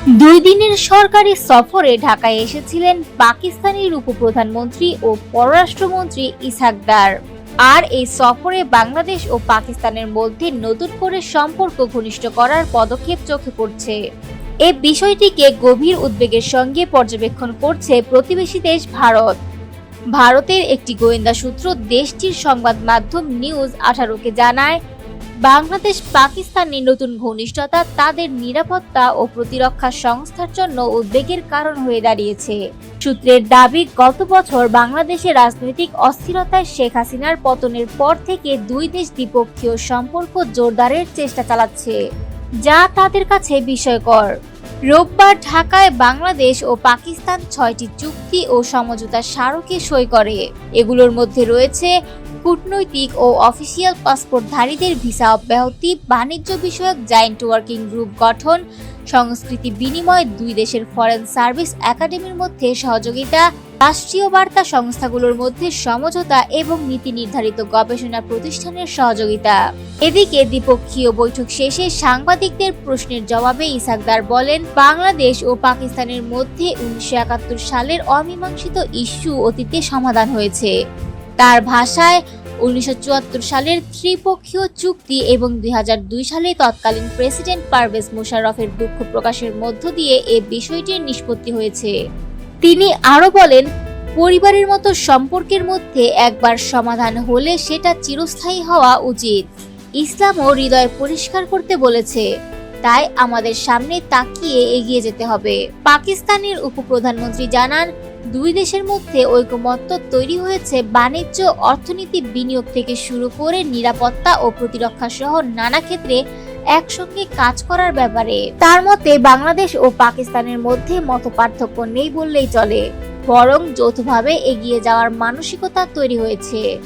দুই দিনের সরকারি সফরে ঢাকায় এসেছিলেন পাকিস্তানের উপপ্রধানমন্ত্রী ও পররাষ্ট্রমন্ত্রী ইসহাক ডার আর এই সফরে বাংলাদেশ ও পাকিস্তানের মধ্যে নতুন করে সম্পর্ক ঘনিষ্ঠ করার পদক্ষেপ চোখে পড়ছে। এ বিষয়টিকে গভীর উদ্বেগের সঙ্গে পর্যবেক্ষণ করছে প্রতিবেশী দেশ ভারত। ভারতের একটি গোয়েন্দা সূত্র দেশটির সংবাদ মাধ্যম নিউজ আঠারোকে জানায় বাংলাদেশ, পাকিস্তানের নতুন ঘনিষ্ঠতা, তাদের নিরাপত্তা ও প্রতিরক্ষা সংস্থার জন্য উদ্বেগের কারণ হয়ে দাঁড়িয়েছে। সূত্রের দাবি, গত বছর বাংলাদেশের রাজনৈতিক অস্থিরতায় শেখ হাসিনার পতনের পর থেকে দুই দেশ দ্বিপক্ষীয় সম্পর্ক জোরদারের চেষ্টা চালাচ্ছে, যা তাদের কাছে বিস্ময়কর রোববার ঢাকায় বাংলাদেশ ও পাকিস্তান ছয়টি চুক্তি ও সমঝোতা স্মারকে সই করে। এগুলোর মধ্যে রয়েছে কূটনৈতিক ও অফিসিয়াল পাসপোর্টধারীদের ভিসা অব্যাহতি, বাণিজ্য বিষয়ক জায়েন্ট ওয়ার্কিং গ্রুপ গঠন, সংস্কৃতি বিনিময়, দুই দেশের ফরেন সার্ভিস একাডেমির মধ্যে সহযোগিতা, রাষ্ট্রীয় বার্তা সংস্থাগুলোর মধ্যে সমঝোতা এবং নীতি নির্ধারিত গবেষণা প্রতিষ্ঠানের সহযোগিতা। এদিকে দ্বিপক্ষীয় বৈঠক শেষে সাংবাদিকদের প্রশ্নের জবাবে ইসাকদার বলেন, বাংলাদেশ ও পাকিস্তানের মধ্যে উনিশশো একাত্তর সালের অমীমাংসিত ইস্যু অতীতে সমাধান হয়েছে। তার ভাষায় উনিশশো চুয়াত্তর সালের ত্রিপক্ষীয় চুক্তি এবং দু হাজার দুই সালে তৎকালীন প্রেসিডেন্ট পারভেজ মোশাররফের দুঃখ প্রকাশের মধ্য দিয়ে এ বিষয়টির নিষ্পত্তি হয়েছে। তিনি আরও বলেন, পরিবারের মতো সম্পর্কের মধ্যে একবার সমাধান হলে সেটা চিরস্থায়ী হওয়া উচিত। ইসলামও হৃদয় পরিষ্কার করতে বলেছে। তাই আমাদের সামনে তাকিয়ে এগিয়ে যেতে হবে। পাকিস্তানের উপপ্রধানমন্ত্রী জানান দুই দেশের মধ্যে ঐকমত্য তৈরি হয়েছে বাণিজ্য, অর্থনীতি বিনিয়োগ থেকে শুরু করে নিরাপত্তা ও প্রতিরক্ষা সহ নানা ক্ষেত্রে একসঙ্গে কাজ করার ব্যাপারে। তার মতে, বাংলাদেশ ও পাকিস্তানের মধ্যে মত পার্থক্য নেই বললেই চলে, বরং যৌথভাবে এগিয়ে যাওয়ার মানসিকতা তৈরি হয়েছে।